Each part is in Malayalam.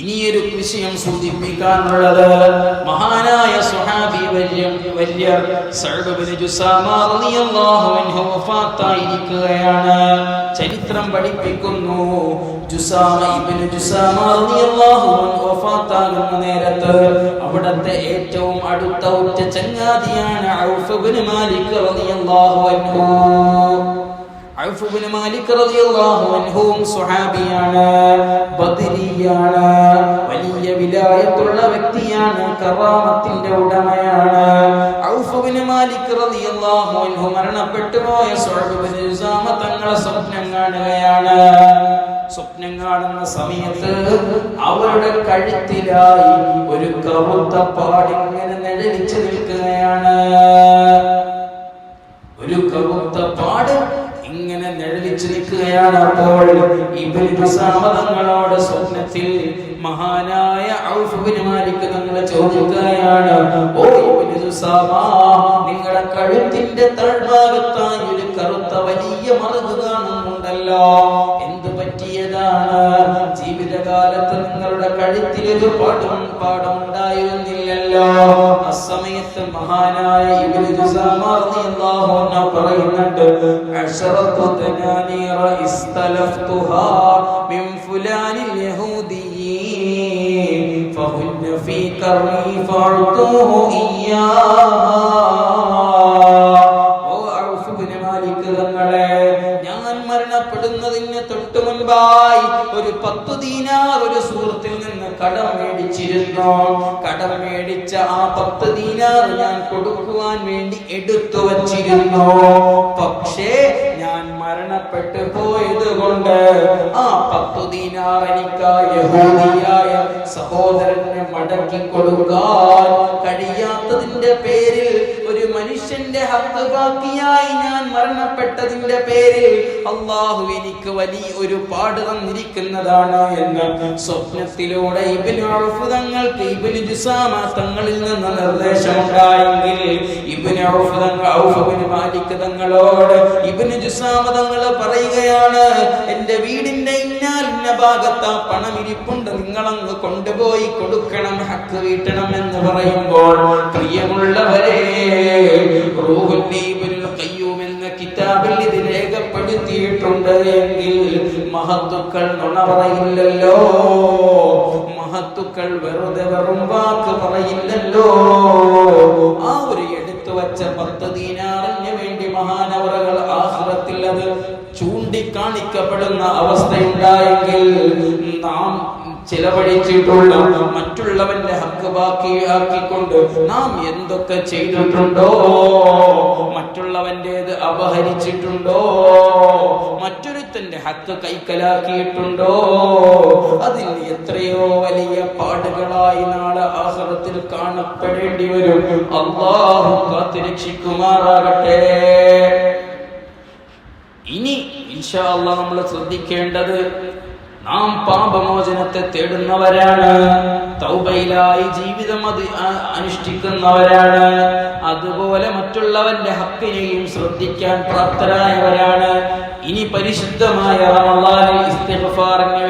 ഇനിയൊരു വിഷയം സൂചിപ്പിക്കാനുള്ളത്. മഹാനായ സുഹാബി വലിയ വലിയ വഫാത്തായിരിക്കുകയാണ്. ചരിത്രം പഠിപ്പിക്കുന്നു. ജുസാമ ഇബ്നു ജുസാമ റളിയല്ലാഹു അൻഹു വഫാത്താകുന്ന നേരത്ത് അവിടത്തെ ഏറ്റവും അടുത്ത ഉറ്റ ചങ്ങാതിയാണ് ഔഫ് ഇബ്നു മാലിക് റളിയല്ലാഹു അൻഹു. ഔഫ് ഇബ്നു മാലിക് റളിയല്ലാഹു അൻഹുവും സ്വഹാബിയാണ് ബദരിയാണ് വലിയ വിലായത്തുള്ള വ്യക്തിയാണ് കറാമത്തിന്റെ ഉടമയാണ്. ഔഫ് ഇബ്നു മാലിക് റളിയല്ലാഹു അൻഹു മരണപ്പെട്ടു പോയ സുഅബ് ഇബ്നു ഉസാമ തങ്ങളെ സ്വപ്നം കാണുകയാണ്. സ്വപ്നം കാണുന്ന സമയത്ത് അവരുടെ കഴുത്തിലായി ഒരു കറുത്ത പാടിങ്ങനെ നിഴലിച്ചു നിൽക്കുകയാണ്. ഒരു കറുത്ത പാട് നിഴലിച്ചു നിൽക്കുകയാണ് അപ്പോൾ ഇബ്നു ഉസാമ തങ്ങളോട് സ്വപ്നത്തിൽ മഹാനായ നിങ്ങൾ മാലിക് തങ്ങൾ ചോദിക്കുകയാണ് ഓ നിങ്ങളുടെ കഴുത്തിന്റെ തൾഭാഗത്തായി ഒരു കറുത്ത വലിയ മറുക് കാണുന്നുണ്ടല്ലോ. എന്ത് പറ്റിയതാണ്? ജീവിതകാലത്ത് നിങ്ങളുടെ കഴുത്തിൽ ഒരു പാടും പാടുണ്ടായിരുന്നില്ലല്ലോ അസമയത്ത് മഹാനായ ഇബ്നു ജുസാമ റളിയല്ലാഹു അൻഹു പറയുന്നുണ്ട് അശറത്തു ദനാനീറ ഇസ്തലഫ്തുഹാ മിൻ ഫുലാനിൽ യഹൂദി فهن في كري فاعطوه إياه ഒരു പത്തു ദീനാർ ഒരു സുഹൃത്തിൽ നിന്ന് കടം മേടിച്ചിരുന്നു. കടം മേടിച്ച ആ പത്ത് ദീനാർ ഞാൻ കൊടുക്കുവാൻ വേണ്ടി എടുത്തു വച്ചിരുന്നു. പക്ഷേ ഞാൻ മരണപ്പെട്ടു പോയത് കൊണ്ട് ആ പത്തു ദീനാർ എനിക്ക് യഹൂദിയായ സഹോദരന് മടക്കി കൊടുക്കാൻ കഴിയാത്തതിന്റെ പേരിൽ മനുഷ്യന്റെ ഹക്ക് ബാക്കിയായി ഞാൻ മരണപ്പെട്ടതിന്റെ പേരിൽ അള്ളാഹു എനിക്ക് വലിയ ഒരു പാട് തന്നിരിക്കുന്നതാണ് എന്ന് സ്വപ്നത്തിലൂടെ ഇബിന് ഔഫ് തങ്ങൾക്ക് ഇബിന് ജുസാമ തങ്ങളിൽ നിന്ന് നിർദ്ദേശമുണ്ടായെങ്കിൽ ഇബിന് ഔഫ് തങ്ങൾ ഔഫ് ഇബ്നു മാലിക് തങ്ങളോട് ഇബിന് ജുസാമ തങ്ങൾ പറയുകയാണ് എന്റെ വീടിന്റെ ഇന്നാൽ ഇന്ന ഭാഗത്ത് ആ പണം ഇരിപ്പുണ്ട് നിങ്ങളങ്ങ് കൊണ്ടുപോയി കൊടുക്കണം ഹക്ക് വീട്ടണം എന്ന് പറയുമ്പോൾ പ്രിയമുള്ളവരെ എന്ന കിതാബിൽ ഇത് രേഖപ്പെടുത്തിയിട്ടുണ്ട് എങ്കിൽ മഹത്തുക്കൾ നുണ പറയില്ലല്ലോ മഹത്തുക്കൾ വെറുതെ വെറും വാക്ക് പറയില്ലല്ലോ. ആ ഒരു എടുത്തു വച്ച പത്ത് ദീനാറിന് വേണ്ടി മഹാനവറകൾ ആഹ്റത്തിൽ അത് ചൂണ്ടിക്കാണിക്കപ്പെടുന്ന അവസ്ഥയുണ്ടായെങ്കിൽ നാം ചിലവഴിച്ചിട്ടുള്ള മറ്റുള്ളവന്റെ ഹക്ക് ബാക്കിയാക്കിക്കൊണ്ട് നാം എന്തൊക്കെ ചെയ്തിട്ടുണ്ടോ? മറ്റുള്ളവന്റേത് അപഹരിച്ചിട്ടുണ്ടോ? മറ്റൊരുത്തന്റെ ഹക്ക് കൈക്കലാക്കിയിട്ടുണ്ടോ? അതിൽ എത്രയോ വലിയ പാടുകളായി നാളെ ആഹ്റത്തിൽ കാണപ്പെടേണ്ടി വരും. അള്ളാഹു കാത്തിരക്ഷിക്കുമാറാകട്ടെ ഇനി ഇൻഷാ അള്ളാഹ് നമ്മൾ ശ്രദ്ധിക്കേണ്ടത് നാം പാപമോചനത്തെ തേടുന്നവരാണ്. തൗബയിലായി ജീവിതം അത് അനുഷ്ഠിക്കുന്നവരാണ്. അതുപോലെ മറ്റുള്ളവന്റെ ഹക്കിനെയും ശ്രദ്ധിക്കാൻ പ്രാപ്തരായവരാണ്. ഇനി പരിശുദ്ധമായ റമളാനിൽ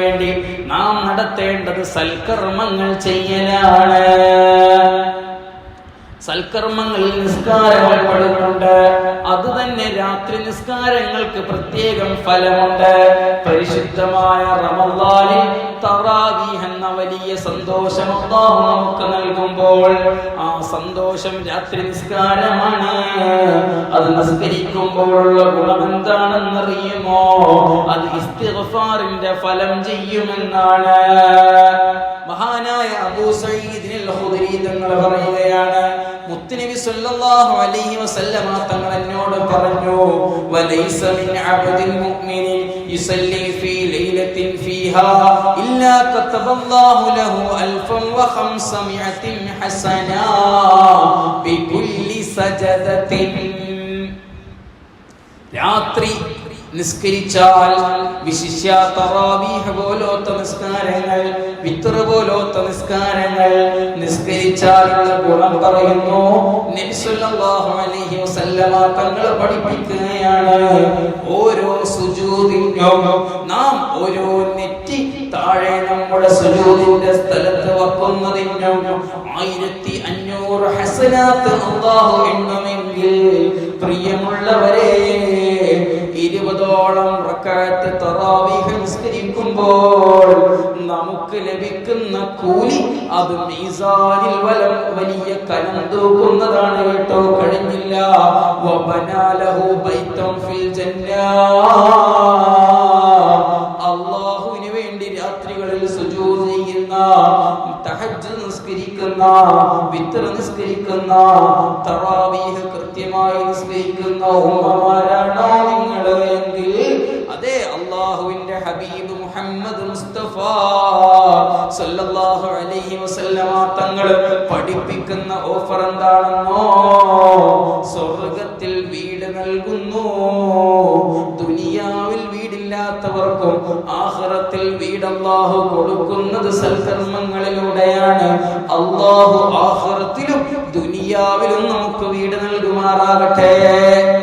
വേണ്ടി നാം നടത്തേണ്ടത് സൽക്കർമ്മങ്ങൾ ചെയ്യലാണ്. സൽക്കർമ്മങ്ങളിൽ നിസ്കാരങ്ങൾ പെടുന്നുണ്ട് അത് തന്നെ രാത്രി നിസ്കാരങ്ങൾക്ക് പ്രത്യേകം ഫലമുണ്ട്. പരിശുദ്ധമായ റമളാനിൽ തറാവീഹ് എന്ന വലിയ സന്തോഷം അല്ലാഹു നമുക്ക് നൽകുമ്പോൾ ആ സന്തോഷം രാത്രി നിസ്കാരമാണ്. അത് നിസ്കരിക്കുമ്പോഴുള്ള ഗുണം എന്താണെന്നറിയുമോ? അത് ഇസ്തിഗ്ഫാറിന്റെ ഫലം ചെയ്യുമെന്നാണ്. മഹാനായ അബൂ തങ്ങൾ പറയുകയാണ് മുത്തുനബി സല്ലല്ലാഹു അലൈഹി വസല്ലമ തങ്ങൾ എന്നോട് പറഞ്ഞു വലൈസ മിൻ അബ്ദിൽ മുഅ്മിനിൻ യുസല്ലി ഫീ ലൈലത്തിൻ ഫീഹാ ഇല്ലാ കതബല്ലാഹു ലഹു അൽഫൻ വഖംസമിഅത്തിൻ ഹസനാ ബികുല്ലി സജദത്തിൻ. രാത്രി നിസ്കരിച്ചാൽ വിശിഷ്യ തറാവീഹ് പോലോത്ത നിസ്കാരങ്ങൾ വിത്തർ പോലോത്ത നിസ്കാരങ്ങൾ. നിസ്കരിച്ചാലുള്ള ഗുണം പറയുന്നു. നബി സല്ലല്ലാഹു അലൈഹി വസല്ലമ തങ്ങൾ പഠിപ്പിക്കുകയാണ് ഓരോ സുജൂദിനും നാം ഓരോ നെറ്റി താഴെ നമ്മുടെ സുജൂദിന്റെ സ്ഥലത്ത് വെക്കുന്നതിനും ആയിരത്തി അഞ്ഞൂറ് ഹസനാത്ത് അള്ളാഹു എണ്ണമെങ്കിൽ പ്രിയമുള്ളവരെ ഇരുപതോളം റക്കാത്ത് തറാവീഹ് നിസ്കരിക്കുമ്പോൾ നമുക്ക് ലഭിക്കുന്ന കൂലി അത് മീസാനിൽ വലം വലിയ കനം തൂക്കുന്നതാണ് കേട്ടോ. കഴിഞ്ഞില്ല. അള്ളാഹുവിന് വേണ്ടി രാത്രികളിൽ സുജൂദ് ചെയ്യുന്ന നിസ്കരിക്കുന്ന കൃത്യമായി നിസ്കരിക്കുന്ന ഉമ്മമാരാണോ സല്ലല്ലാഹു അലൈഹി വസല്ലമ തങ്ങൾ പഠിപ്പിക്കുന്ന ഓഫർ എന്താണെന്നോ? സ്വർഗത്തിൽ വീട് നൽകുന്നു. ദുനിയാവിൽ വീടില്ലാത്തവർക്കും ആഖിറത്തിൽ വീട് അള്ളാഹു കൊടുക്കുന്നത് സൽക്കർമ്മങ്ങളിലൂടെയാണ്. അള്ളാഹു ആഖിറത്തിലും ദുനിയാവിലും നമുക്ക് വീട് നൽകുമാറാകട്ടെ.